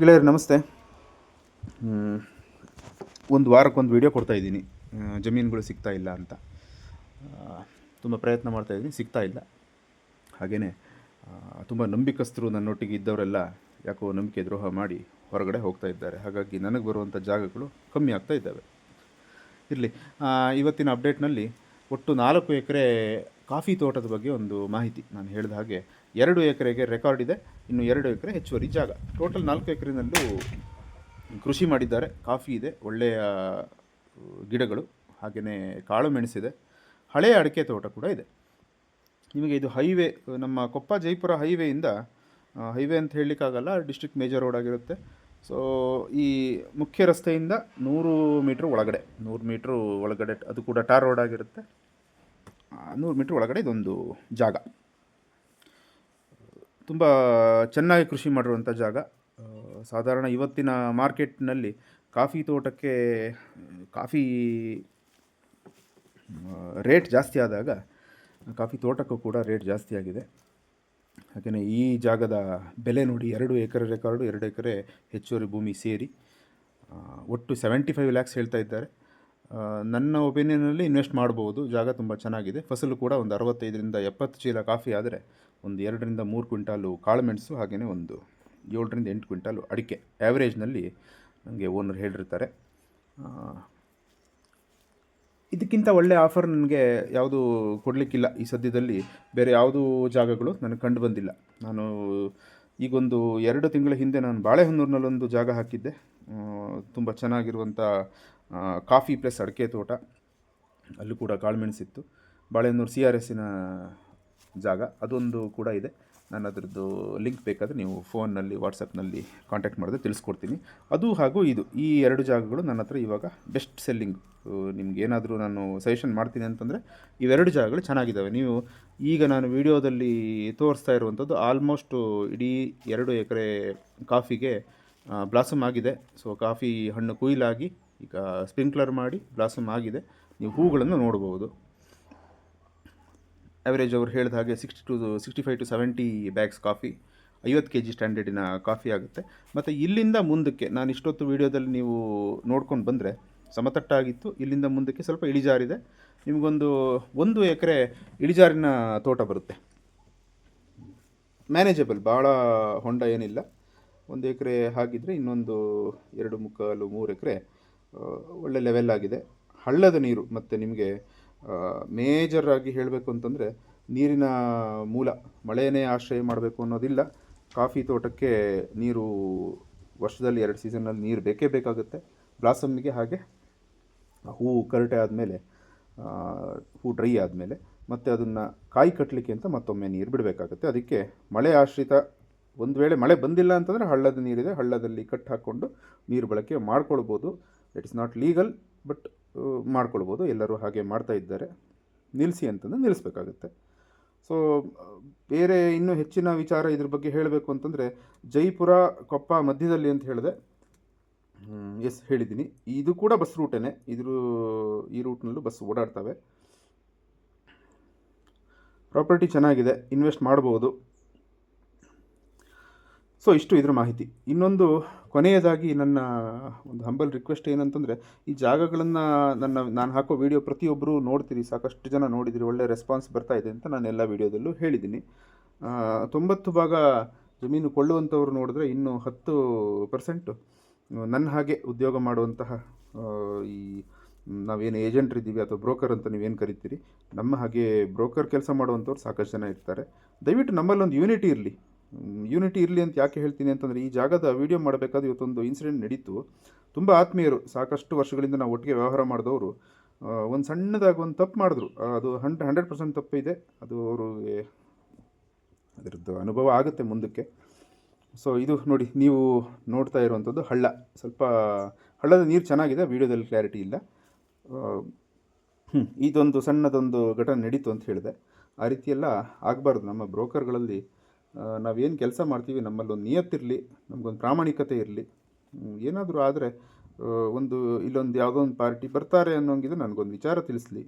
ಗೆಳೆಯರು ನಮಸ್ತೆ. ಒಂದು ವಾರಕ್ಕೊಂದು ವಿಡಿಯೋ ಕೊಡ್ತಾ ಇದ್ದೀನಿ. ಜಮೀನುಗಳು ಸಿಗ್ತಾ ಇಲ್ಲ ಅಂತ. ತುಂಬ ಪ್ರಯತ್ನ ಮಾಡ್ತಾ ಇದ್ದೀನಿ ಸಿಗ್ತಾ ಇಲ್ಲ. ಹಾಗೆಯೇ ತುಂಬ ನಂಬಿಕಸ್ಥರು ನನ್ನೊಟ್ಟಿಗೆ ಇದ್ದವರೆಲ್ಲ ಯಾಕೋ ನಂಬಿಕೆ ದ್ರೋಹ ಮಾಡಿ ಹೊರಗಡೆ ಹೋಗ್ತಾ ಇದ್ದಾರೆ. ಹಾಗಾಗಿ ನನಗೆ ಬರುವಂಥ ಜಾಗಗಳು ಕಮ್ಮಿ ಆಗ್ತಾ ಇದ್ದಾವೆ. ಇರಲಿ ಇವತ್ತಿನ ಅಪ್ಡೇಟ್ನಲ್ಲಿ ಒಟ್ಟು ನಾಲ್ಕು ಎಕರೆ ಕಾಫಿ ತೋಟದ ಬಗ್ಗೆ ಒಂದು ಮಾಹಿತಿ. ನಾನು ಹೇಳಿದ ಹಾಗೆ ಎರಡು ಎಕರೆಗೆ ರೆಕಾರ್ಡ್ ಇದೆ. ಇನ್ನು ಎರಡು ಎಕರೆ ಹೆಚ್ಚುವರಿ ಜಾಗ. ಟೋಟಲ್ ನಾಲ್ಕು ಎಕರೆನಲ್ಲೂ ಕೃಷಿ ಮಾಡಿದ್ದಾರೆ. ಕಾಫಿ ಇದೆ. ಒಳ್ಳೆಯ ಗಿಡಗಳು. ಹಾಗೆಯೇ ಕಾಳು ಮೆಣಸಿದೆ. ಹಳೆಯ ಅಡಿಕೆ ತೋಟ ಕೂಡ ಇದೆ. ನಿಮಗೆ ಇದು ಹೈವೇ, ನಮ್ಮ ಕೊಪ್ಪ ಜೈಪುರ ಹೈವೇಯಿಂದ ಹೈವೇ ಅಂತ ಹೇಳಲಿಕ್ಕಾಗಲ್ಲ, ಡಿಸ್ಟ್ರಿಕ್ಟ್ ಮೇಜರ್ ರೋಡ್ ಆಗಿರುತ್ತೆ. ಸೊ ಈ ಮುಖ್ಯ ರಸ್ತೆಯಿಂದ ನೂರು ಮೀಟ್ರ್ ಒಳಗಡೆ. ನೂರು ಮೀಟ್ರ್ ಒಳಗಡೆ, ಅದು ಕೂಡ ಟಾರ್ ರೋಡ್ ಆಗಿರುತ್ತೆ. ನೂರು ಮೀಟ್ರ್ ಒಳಗಡೆ ಇದೊಂದು ಜಾಗ. ತುಂಬ ಚೆನ್ನಾಗಿ ಕೃಷಿ ಮಾಡಿರುವಂಥ ಜಾಗ. ಸಾಧಾರಣ ಇವತ್ತಿನ ಮಾರ್ಕೆಟ್ನಲ್ಲಿ ಕಾಫಿ ತೋಟಕ್ಕೆ, ಕಾಫಿ ರೇಟ್ ಜಾಸ್ತಿ ಆದಾಗ, ಕಾಫಿ ತೋಟಕ್ಕೂ ಕೂಡ ರೇಟ್ ಜಾಸ್ತಿ ಆಗಿದೆ. ಹಾಗೆಯೇ ಈ ಜಾಗದ ಬೆಲೆ ನೋಡಿ ಎರಡು ಎಕರೆ ರೆಕಾರ್ಡು ಎರಡು ಎಕರೆ ಹೆಚ್ಚುವರಿ ಭೂಮಿ ಸೇರಿ ಒಟ್ಟು ಸೆವೆಂಟಿ ಫೈವ್ ಲ್ಯಾಕ್ಸ್ ಹೇಳ್ತಾ ಇದ್ದಾರೆ. ನನ್ನ ಒಪಿನಿಯನಲ್ಲಿ ಇನ್ವೆಸ್ಟ್ ಮಾಡ್ಬೋದು. ಜಾಗ ತುಂಬ ಚೆನ್ನಾಗಿದೆ. ಫಸಲು ಕೂಡ ಒಂದು ಅರವತ್ತೈದರಿಂದ ಎಪ್ಪತ್ತು ಚೀಲ ಕಾಫಿ ಆದರೆ ಒಂದು ಎರಡರಿಂದ ಮೂರು ಕ್ವಿಂಟಾಲು ಕಾಳುಮೆಣಸು ಹಾಗೆಯೇ ಒಂದು ಏಳರಿಂದ ಎಂಟು ಕ್ವಿಂಟಾಲು ಅಡಿಕೆ. ಆ್ಯಾವ್ರೇಜ್ನಲ್ಲಿ ನನಗೆ ಓನರ್ ಹೇಳಿರ್ತಾರೆ. ಇದಕ್ಕಿಂತ ಒಳ್ಳೆಯ ಆಫರ್ ನನಗೆ ಯಾವುದು ಕೊಡಲಿಕ್ಕಿಲ್ಲ. ಈ ಸದ್ಯದಲ್ಲಿ ಬೇರೆ ಯಾವುದೂ ಜಾಗಗಳು ನನಗೆ ಕಂಡು ಬಂದಿಲ್ಲ. ನಾನು ಈಗೊಂದು ಎರಡು ತಿಂಗಳ ಹಿಂದೆ ನಾನು ಬಾಳೆಹೊನ್ನೂರಿನಲ್ಲೊಂದು ಜಾಗ ಹಾಕಿದ್ದೆ. ತುಂಬ ಚೆನ್ನಾಗಿರುವಂಥ ಕಾಫಿ ಪ್ಲಸ್ ಅಡಿಕೆ ತೋಟ. ಅಲ್ಲೂ ಕೂಡ ಕಾಳುಮೆಣಸಿತ್ತು. ಬಾಳೆಹೊನ್ನೂರು ಸಿ ಆರ್ ಎಸ್ಸಿನ ಜಾಗ. ಅದೊಂದು ಕೂಡ ಇದೆ. ನಾನು ಅದರದ್ದು ಲಿಂಕ್ ಬೇಕಾದರೆ ನೀವು ಫೋನ್ನಲ್ಲಿ, ವಾಟ್ಸಪ್ನಲ್ಲಿ ಕಾಂಟ್ಯಾಕ್ಟ್ ಮಾಡಿದ್ರೆ ತಿಳಿಸ್ಕೊಡ್ತೀನಿ. ಅದು ಹಾಗೂ ಇದು. ಈ ಎರಡು ಜಾಗಗಳು ನನ್ನ ಹತ್ರ ಇವಾಗ ಬೆಸ್ಟ್ ಸೆಲ್ಲಿಂಗ್. ನಿಮ್ಗೆ ಏನಾದರೂ ನಾನು ಸಜೆಷನ್ ಮಾಡ್ತೀನಿ ಅಂತಂದರೆ, ಇವೆರಡು ಜಾಗಗಳು ಚೆನ್ನಾಗಿದ್ದಾವೆ. ನೀವು ಈಗ ನಾನು ವಿಡಿಯೋದಲ್ಲಿ ತೋರಿಸ್ತಾ ಇರುವಂಥದ್ದು ಆಲ್ಮೋಸ್ಟು ಇಡೀ ಎರಡು ಎಕರೆ ಕಾಫಿಗೆ ಬ್ಲಾಸಮ್ ಆಗಿದೆ. ಸೊ ಕಾಫಿ ಹಣ್ಣು ಕುಯ್ಲಾಗಿ ಈಗ ಸ್ಪ್ರಿಂಕ್ಲರ್ ಮಾಡಿ ಬ್ಲಾಸಮ್ ಆಗಿದೆ. ನೀವು ಹೂಗಳನ್ನು ನೋಡಬಹುದು. ಆ್ಯಾವ್ರೇಜ್ ಅವರು ಹೇಳಿದ ಹಾಗೆ sixty to sixty five to seventy bags coffee, ಐವತ್ತು ಕೆ ಜಿ ಸ್ಟ್ಯಾಂಡರ್ಡಿನ ಕಾಫಿ ಆಗುತ್ತೆ. ಮತ್ತು ಇಲ್ಲಿಂದ ಮುಂದಕ್ಕೆ ನಾನು ಇಷ್ಟೊತ್ತು ವೀಡಿಯೋದಲ್ಲಿ ನೀವು ನೋಡ್ಕೊಂಡು ಬಂದರೆ ಸಮತಟ್ಟಾಗಿತ್ತು. ಇಲ್ಲಿಂದ ಮುಂದಕ್ಕೆ ಸ್ವಲ್ಪ ಇಳಿಜಾರಿದೆ. ನಿಮಗೊಂದು ಒಂದು ಎಕರೆ ಇಳಿಜಾರಿನ ತೋಟ ಬರುತ್ತೆ. ಮ್ಯಾನೇಜಬಲ್ ಭಾಳ ಹೊಂಡ ಏನಿಲ್ಲ. ಒಂದು ಎಕರೆ ಹಾಗಿದ್ದರೆ ಇನ್ನೊಂದು ಎರಡು ಮುಕ್ಕಾಲು ಮೂರು ಎಕರೆ ಒಳ್ಳೆ ಲೆವೆಲ್ ಆಗಿದೆ. ಹಳ್ಳದ ನೀರು ಮತ್ತು ನಿಮಗೆ ಮೇಜರ್ ಆಗಿ ಹೇಳಬೇಕು ಅಂತಂದರೆ ನೀರಿನ ಮೂಲ ಮಳೆಯೇ ಆಶ್ರಯ ಮಾಡಬೇಕು ಅನ್ನೋದಿಲ್ಲ. ಕಾಫಿ ತೋಟಕ್ಕೆ ನೀರು ವರ್ಷದಲ್ಲಿ ಎರಡು ಸೀಸನ್ನಲ್ಲಿ ನೀರು ಬೇಕೇ ಬೇಕಾಗುತ್ತೆ. ಬ್ಲಾಸಮ್ಗೆ ಹಾಗೆ ಹೂವು ಕರಟೆ ಆದಮೇಲೆ ಹೂ ಡ್ರೈ ಆದಮೇಲೆ ಮತ್ತು ಅದನ್ನು ಕಾಯಿ ಕಟ್ಟಲಿಕ್ಕೆ ಅಂತ ಮತ್ತೊಮ್ಮೆ ನೀರು ಬಿಡಬೇಕಾಗುತ್ತೆ. ಅದಕ್ಕೆ ಮಳೆ ಆಶ್ರಿತ ಒಂದು ವೇಳೆ ಮಳೆ ಬಂದಿಲ್ಲ ಅಂತಂದರೆ ಹಳ್ಳದ ನೀರಿದೆ, ಹಳ್ಳದಲ್ಲಿ ಕಟ್ ಹಾಕ್ಕೊಂಡು ನೀರು ಬಳಕೆ ಮಾಡ್ಕೊಳ್ಬೋದು. It is not legal but ಮಾಡ್ಕೊಳ್ಬೋದು. ಎಲ್ಲರೂ ಹಾಗೆ ಮಾಡ್ತಾ ಇದ್ದಾರೆ. ನಿಲ್ಲಿಸಿ ಅಂತಂದು ನಿಲ್ಲಿಸ್ಬೇಕಾಗುತ್ತೆ. ಸೊ ಬೇರೆ ಇನ್ನೂ ಹೆಚ್ಚಿನ ವಿಚಾರ ಇದ್ರ ಬಗ್ಗೆ ಹೇಳಬೇಕು ಅಂತಂದರೆ, ಜೈಪುರ ಕೊಪ್ಪ ಮಧ್ಯದಲ್ಲಿ ಅಂತ ಹೇಳಿದೆ. ಎಸ್ ಹೇಳಿದ್ದೀನಿ. ಇದು ಕೂಡ ಬಸ್ ರೂಟೇನೆ. ಇದ್ರ, ಈ ರೂಟ್ನಲ್ಲೂ ಬಸ್ ಓಡಾಡ್ತವೆ. ಪ್ರಾಪರ್ಟಿ ಚೆನ್ನಾಗಿದೆ. ಇನ್ವೆಸ್ಟ್ ಮಾಡ್ಬೋದು. ಸೊ ಇಷ್ಟು ಇದ್ರ ಮಾಹಿತಿ. ಇನ್ನೊಂದು ಕೊನೆಯದಾಗಿ ನನ್ನ ಒಂದು ಹಂಬಲ್ ರಿಕ್ವೆಸ್ಟ್ ಏನಂತಂದರೆ, ಈ ಜಾಗಗಳನ್ನು ನನ್ನ, ನಾನು ಹಾಕೋ ವೀಡಿಯೋ ಪ್ರತಿಯೊಬ್ಬರು ನೋಡ್ತೀರಿ, ಸಾಕಷ್ಟು ಜನ ನೋಡಿದಿರಿ, ಒಳ್ಳೆ ರೆಸ್ಪಾನ್ಸ್ ಬರ್ತಾ ಇದೆ ಅಂತ ನಾನು ಎಲ್ಲ ವೀಡಿಯೋದಲ್ಲೂ ಹೇಳಿದ್ದೀನಿ. ತೊಂಬತ್ತು ಭಾಗ ಜಮೀನು ಕೊಳ್ಳುವಂಥವ್ರು ನೋಡಿದ್ರೆ ಇನ್ನು ಹತ್ತು ಪರ್ಸೆಂಟು ನನ್ನ ಹಾಗೆ ಉದ್ಯೋಗ ಮಾಡುವಂತಹ ಈ, ನಾವೇನು ಏಜೆಂಟ್ರು ಇದ್ದೀವಿ ಅಥವಾ ಬ್ರೋಕರ್ ಅಂತ ನೀವೇನು ಕರಿತೀರಿ, ನಮ್ಮ ಹಾಗೆ ಬ್ರೋಕರ್ ಕೆಲಸ ಮಾಡುವಂಥವ್ರು ಸಾಕಷ್ಟು ಜನ ಇರ್ತಾರೆ. ದಯವಿಟ್ಟು ನಮ್ಮಲ್ಲೊಂದು ಯೂನಿಟಿ ಇರಲಿ. ಯೂನಿಟಿ ಇರಲಿ ಅಂತ ಯಾಕೆ ಹೇಳ್ತೀನಿ ಅಂತಂದರೆ, ಈ ಜಾಗದ ವಿಡಿಯೋ ಮಾಡಬೇಕಾದ್ರೆ ಇವತ್ತೊಂದು ಇನ್ಸಿಡೆಂಟ್ ನಡೀತು. ತುಂಬ ಆತ್ಮೀಯರು, ಸಾಕಷ್ಟು ವರ್ಷಗಳಿಂದ ನಾವು ಒಟ್ಟಿಗೆ ವ್ಯವಹಾರ ಮಾಡಿದವರು ಒಂದು ಸಣ್ಣದಾಗಿ ಒಂದು ತಪ್ಪು ಮಾಡಿದ್ರು. ಅದು ಹಂಡ್ ಹಂಡ್ರೆಡ್ ಪರ್ಸೆಂಟ್ ಇದೆ. ಅದು ಅವ್ರಿಗೆ ಅದರದ್ದು ಅನುಭವ ಆಗುತ್ತೆ ಮುಂದಕ್ಕೆ. ಸೊ ಇದು ನೋಡಿ, ನೀವು ನೋಡ್ತಾ ಇರುವಂಥದ್ದು ಹಳ್ಳ. ಸ್ವಲ್ಪ ಹಳ್ಳದ ನೀರು ಚೆನ್ನಾಗಿದೆ ವೀಡಿಯೋದಲ್ಲಿ ಕ್ಲಾರಿಟಿ ಇಲ್ಲ. ಇದೊಂದು ಸಣ್ಣದೊಂದು ಘಟನೆ ನಡೀತು ಅಂತ ಹೇಳಿದೆ. ಆ ರೀತಿಯೆಲ್ಲ ಆಗಬಾರ್ದು. ನಮ್ಮ ಬ್ರೋಕರ್ಗಳಲ್ಲಿ ನಾವೇನು ಕೆಲಸ ಮಾಡ್ತೀವಿ ನಮ್ಮಲ್ಲಿ ಒಂದು ನಿಯತ್ತಿರಲಿ ನಮಗೊಂದು ಪ್ರಾಮಾಣಿಕತೆ ಇರಲಿ. ಏನಾದರೂ ಆದರೆ ಒಂದು ಇಲ್ಲೊಂದು ಯಾವುದೋ ಒಂದು ಪಾರ್ಟಿ ಬರ್ತಾರೆ ಅನ್ನೋಂಗಿದ್ರೆ ನನಗೊಂದು ವಿಚಾರ ತಿಳಿಸ್ಲಿ.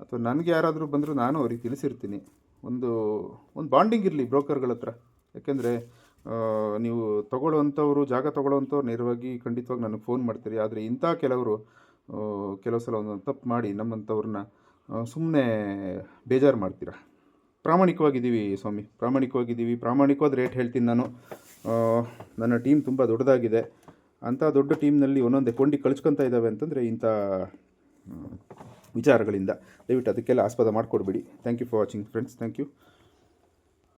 ಅಥವಾ ನನಗೆ ಯಾರಾದರೂ ಬಂದರೂ ನಾನು ಅವ್ರಿಗೆ ತಿಳಿಸಿರ್ತೀನಿ. ಒಂದು ಒಂದು ಬಾಂಡಿಂಗ್ ಇರಲಿ ಬ್ರೋಕರ್ಗಳ ಹತ್ರ. ಯಾಕೆಂದರೆ ನೀವು ತೊಗೊಳ್ಳೋವಂಥವ್ರು, ಜಾಗ ತೊಗೊಳ್ಳೋವಂಥವ್ರು ನೇರವಾಗಿ ಖಂಡಿತವಾಗಿ ನನಗೆ ಫೋನ್ ಮಾಡ್ತೀರಿ. ಆದರೆ ಇಂಥ ಕೆಲವರು ಕೆಲವು ಸಲ ಒಂದು ತಪ್ಪು ಮಾಡಿ ನಮ್ಮಂಥವ್ರನ್ನ ಸುಮ್ಮನೆ ಬೇಜಾರು ಮಾಡ್ತೀರಾ? ಪ್ರಾಮಾಣಿಕವಾಗಿದ್ದೀವಿ ಸ್ವಾಮಿ, ಪ್ರಾಮಾಣಿಕವಾಗಿದ್ದೀವಿ. ಪ್ರಾಮಾಣಿಕವಾದ ರೇಟ್ ಹೇಳ್ತೀನಿ ನಾನು. ನನ್ನ ಟೀಮ್ ತುಂಬ ದೊಡ್ಡದಾಗಿದೆ. ಅಂಥ ದೊಡ್ಡ ಟೀಮ್ನಲ್ಲಿ ಒಂದೊಂದೇ ಕೊಂಡಿ ಕಳ್ಸ್ಕೊತಾ ಇದ್ದಾವೆ ಅಂತಂದರೆ ಇಂಥ ವಿಚಾರಗಳಿಂದ. ದಯವಿಟ್ಟು ಅದಕ್ಕೆಲ್ಲ ಆಸ್ಪದ ಮಾಡಿಕೊಡ್ಬೇಡಿ. Thank you for watching friends thank you